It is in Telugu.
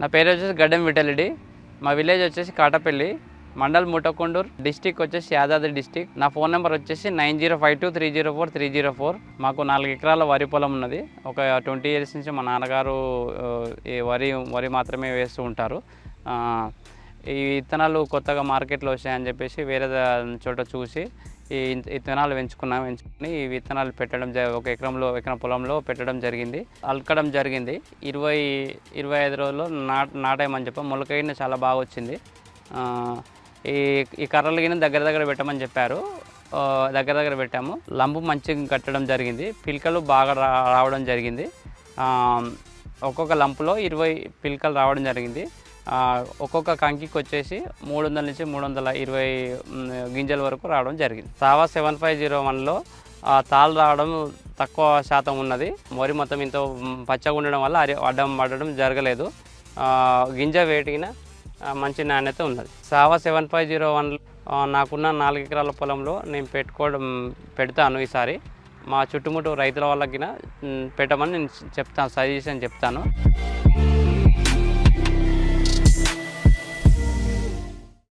నా పేరు వచ్చేసి గడ్డం విటలిడి మా విలేజ్ వచ్చేసి కాటపల్లి. మండల్ ముటకొండూర్ డిస్టిక్ వచ్చేసి యాదాద్రి డిస్టిక్. నా ఫోన్ నెంబర్ వచ్చేసి nine zero five two three zero four three zero four. మాకు నాలుగు ఎకరాల వరి పొలం ఉన్నది. ఒక ట్వంటీ ఇయర్స్ నుంచి మా నాన్నగారు ఈ వరి వరి మాత్రమే వేస్తూ ఉంటారు. ఈ విత్తనాలు కొత్తగా మార్కెట్లో వచ్చాయని చెప్పేసి వేరే చోట చూసి ఈ విత్తనాలు పెంచుకున్నాం పెంచుకుని ఈ విత్తనాలు పెట్టడం ఒక ఎకరంలో ఎకరం పొలంలో పెట్టడం జరిగింది. అల్కడం జరిగింది. ఇరవై ఇరవై ఐదు రోజుల్లో నాట్ నాటామని చెప్పాం. మొలకైన చాలా బాగా వచ్చింది. ఈ ఈ కర్రలు గిన్నె దగ్గర దగ్గర పెట్టమని చెప్పారు. దగ్గర దగ్గర పెట్టాము. లంబు మంచిగా కట్టడం జరిగింది. పిలకలు బాగా రా రావడం జరిగింది. ఒక్కొక్క లంపులో ఇరవై పిలకలు రావడం జరిగింది. ఒక్కొక్క కంకికి వచ్చేసి మూడు వందల నుంచి మూడు వందల ఇరవై గింజల వరకు రావడం జరిగింది. సావా సెవెన్ ఫైవ్ జీరో వన్లో తాళ్ళు రావడం తక్కువ శాతం ఉన్నది. మొరి మొత్తం ఇంత పచ్చగా ఉండడం వల్ల అరి అడ్డం పడడం జరగలేదు. గింజ వేటిన మంచి నాణ్యత ఉన్నది. సావా సెవెన్ ఫైవ్ జీరో వన్ నాకున్న నాలుగు ఎకరాల పొలంలో నేను పెట్టుకోవడం పెడతాను ఈసారి. మా చుట్టుముట్టు రైతుల వాళ్ళకి పెట్టమని నేను చెప్తాను సజెషన్ చెప్తాను.